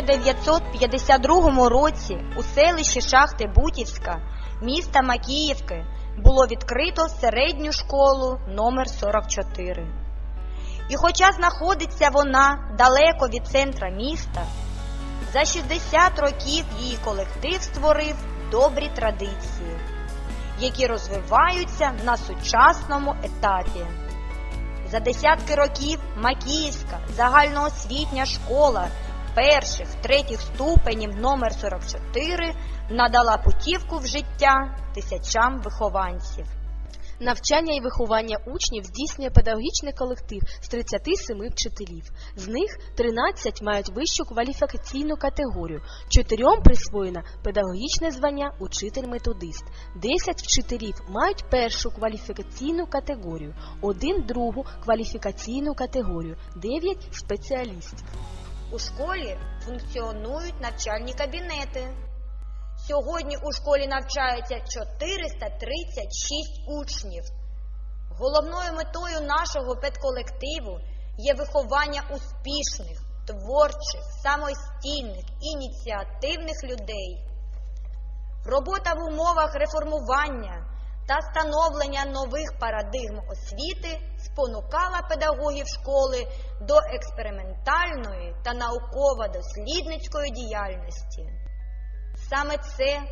1952 році у селищі Шахти Бутівська міста Макіївки було відкрито середню школу номер 44. І хоча знаходиться вона далеко від центра міста, за 60 років її колектив створив добрі традиції, які розвиваються на сучасному етапі. За десятки років Макіївська загальноосвітня школа перших, третіх ступенів номер 44 надала путівку в життя тисячам вихованців. Навчання і виховання учнів здійснює педагогічний колектив з 37 вчителів. З них 13 мають вищу кваліфікаційну категорію, 4 присвоєно педагогічне звання учитель-методист, 10 вчителів мають першу кваліфікаційну категорію, 1 другу кваліфікаційну категорію, 9 спеціалістів. У школі функціонують навчальні кабінети. Сьогодні у школі навчаються 436 учнів. Головною метою нашого педколективу є виховання успішних, творчих, самостійних, ініціативних людей. Робота в умовах реформування та становлення нових парадигм освіти спонукала педагогів школи до експериментальної та науково-дослідницької діяльності. Саме це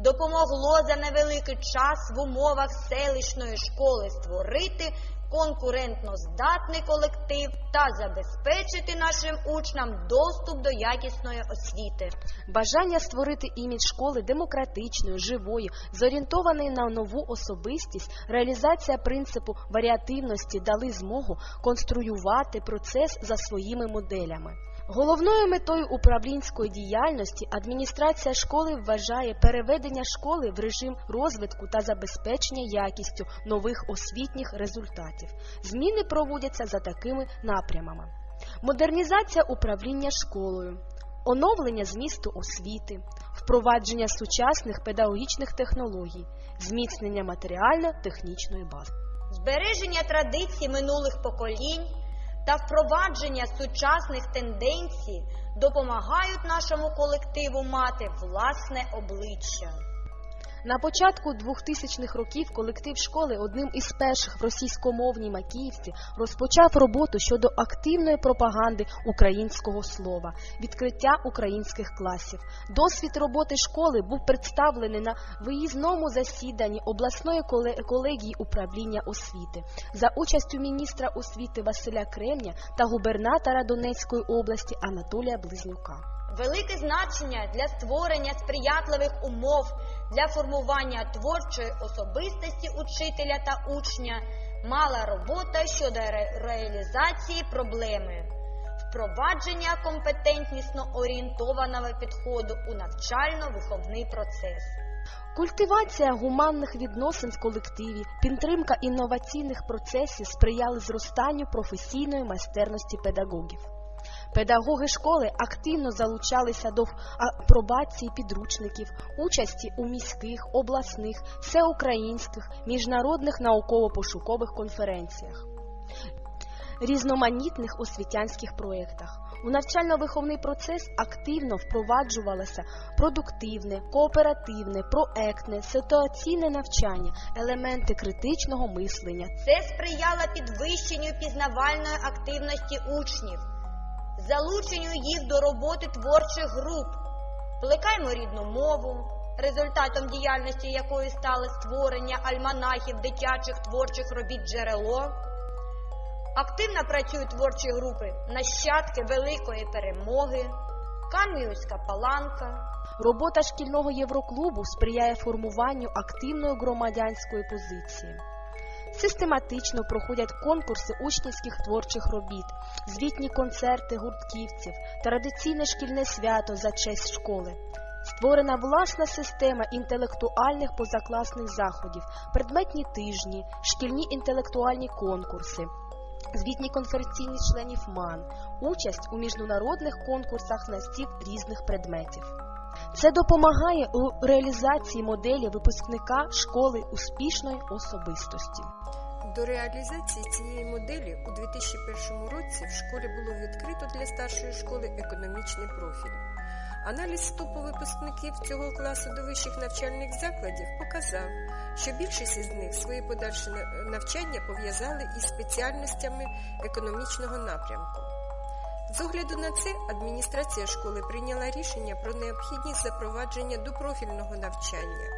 допомогло за невеликий час в умовах селищної школи створити конкурентно здатний колектив та забезпечити нашим учням доступ до якісної освіти. Бажання створити імідж школи демократичною, живою, зорієнтованої на нову особистість, реалізація принципу варіативності дали змогу конструювати процес за своїми моделями. Головною метою управлінської діяльності адміністрація школи вважає переведення школи в режим розвитку та забезпечення якістю нових освітніх результатів. Зміни проводяться за такими напрямами: модернізація управління школою, оновлення змісту освіти, впровадження сучасних педагогічних технологій, зміцнення матеріально-технічної бази. Збереження традицій минулих поколінь та впровадження сучасних тенденцій допомагають нашому колективу мати власне обличчя. На початку 2000-х років колектив школи одним із перших в російськомовній Макіївці розпочав роботу щодо активної пропаганди українського слова, відкриття українських класів. Досвід роботи школи був представлений на виїзному засіданні обласної колегії управління освіти за участю міністра освіти Василя Кремня та губернатора Донецької області Анатолія Близнюка. Велике значення для створення сприятливих умов для формування творчої особистості учителя та учня мала робота щодо ре- реалізації проблеми, впровадження компетентнісно орієнтованого підходу у навчально-виховний процес. Культивація гуманних відносин в колективі, підтримка інноваційних процесів сприяли зростанню професійної майстерності педагогів. Педагоги школи активно залучалися до апробації підручників, участі у міських, обласних, всеукраїнських, міжнародних науково-пошукових конференціях, різноманітних освітянських проєктах. У навчально-виховний процес активно впроваджувалося продуктивне, кооперативне, проектне, ситуаційне навчання, елементи критичного мислення, Це сприяло підвищенню пізнавальної активності учнів, залученню їх до роботи творчих груп. Плекаймо рідну мову, результатом діяльності якої стало створення альманахів дитячих творчих робіт джерело. Активно працюють творчі групи Нащадки великої перемоги, Кам'янська паланка. Робота шкільного євроклубу сприяє формуванню активної громадянської позиції. Систематично проходять конкурси учнівських творчих робіт, звітні концерти гуртківців, традиційне шкільне свято за честь школи. Створена власна система інтелектуальних позакласних заходів, предметні тижні, шкільні інтелектуальні конкурси, звітні конференційні членів МАН, участь у міжнародних конкурсах на стіль різних предметів. Це допомагає у реалізації моделі випускника школи успішної особистості. До реалізації цієї моделі у 2001 році в школі було відкрито для старшої школи економічний профіль. Аналіз вступу випускників цього класу до вищих навчальних закладів показав, що більшість із них свої подальші навчання пов'язали із спеціальностями економічного напрямку. З огляду на це адміністрація школи прийняла рішення про необхідність запровадження допрофільного навчання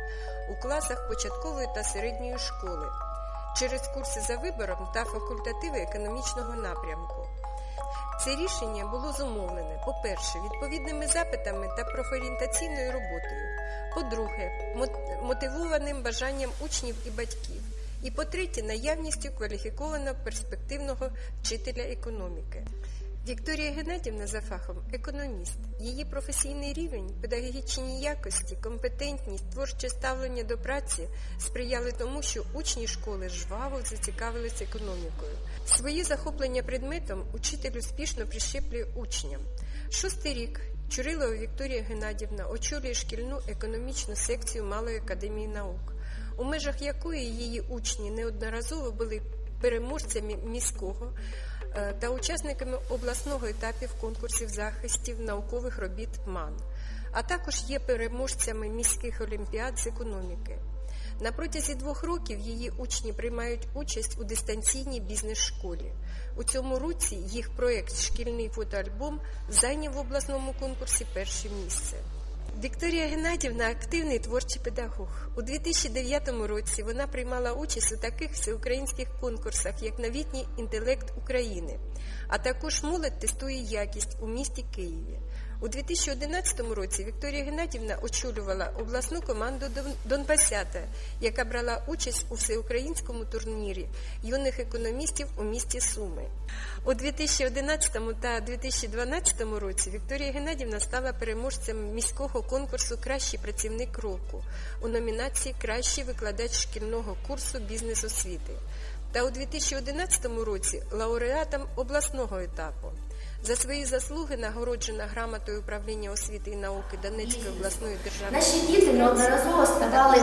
у класах початкової та середньої школи через курси за вибором та факультативи економічного напрямку. Це рішення було зумовлене, по-перше, відповідними запитами та профорієнтаційною роботою, по-друге, мотивованим бажанням учнів і батьків, і по-третє, наявністю кваліфікованого перспективного вчителя економіки. Вікторія Геннадівна за фахом економіст. Її професійний рівень, педагогічні якості, компетентність, творче ставлення до праці сприяли тому, що учні школи жваво зацікавились економікою. Свої захоплення предметом учитель успішно прищеплює учням. Шостий рік Чурилова Вікторія Геннадівна очолює шкільну економічну секцію Малої академії наук, у межах якої її учні неодноразово були переможцями міського та учасниками обласного етапів конкурсів захистів наукових робіт МАН, а також є переможцями міських олімпіад з економіки. На протязі двох років її учні приймають участь у дистанційній бізнес-школі. У цьому році їх проєкт Шкільний фотоальбом зайняв в обласному конкурсі перше місце. Вікторія Геннадівна активний творчий педагог. У 2009 році вона приймала участь у таких всеукраїнських конкурсах, як Новітній інтелект України, а також молодь тестує якість у місті Києві. У 2011 році Вікторія Геннадівна очолювала обласну команду Донбасята, яка брала участь у всеукраїнському турнірі юних економістів у місті Суми. У 2011 та 2012 році Вікторія Геннадівна стала переможцем міського конкурсу Кращий працівник року у номінації Кращий викладач шкільного курсу бізнес-освіти. Та у 2011 році лауреатом обласного етапу. За свої заслуги нагороджена грамотою управління освіти і науки Донецької обласної державної Наші діти неодноразово ставали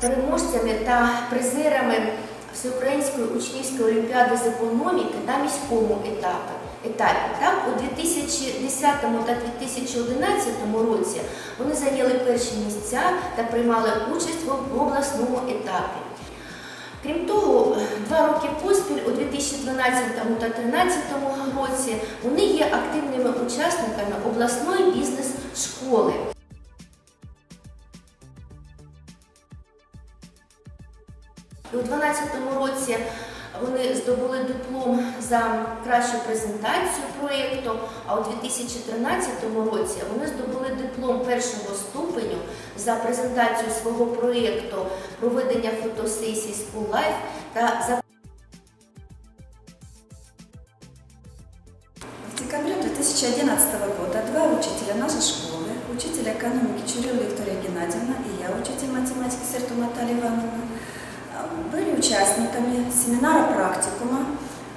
переможцями та призерами Всеукраїнської учнівської олімпіади з економіки на міському етапі. етапі. Так, у 2010 та 2011 році вони зайняли перші місця та приймали участь в обласному етапі. Крім того, два роки поспіль у 2012 та 2013 році вони є активними учасниками обласної бізнес-школи. І у 2012 році вони здобули диплом за кращу презентацію проєкту, а у 2013 році вони здобули диплом першого ступеню за презентацію свого проєкту проведення фотосесій School Life та за 2011 года два учителя нашей школы, учитель экономики Чурила Виктория Геннадьевна и я, учитель математики Серту Наталья Ивановна, а, были участниками семинара практикума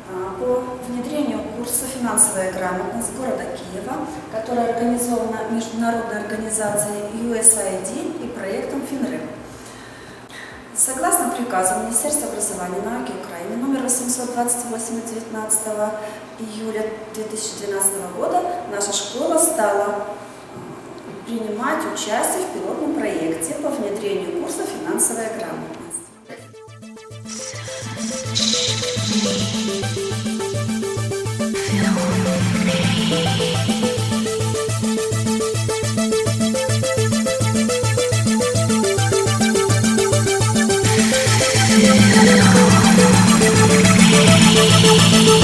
а, по внедрению курса «Финансовая грамотность» города Киева, которая организована международной организацией USAID и проектом ФИНРЭП. Согласно приказу Министерства образования и науки Украины номер 828 от 19 июля 2012 года наша школа стала принимать участие в пилотном проекте по внедрению курса «Финансовая грамотность». Thank you.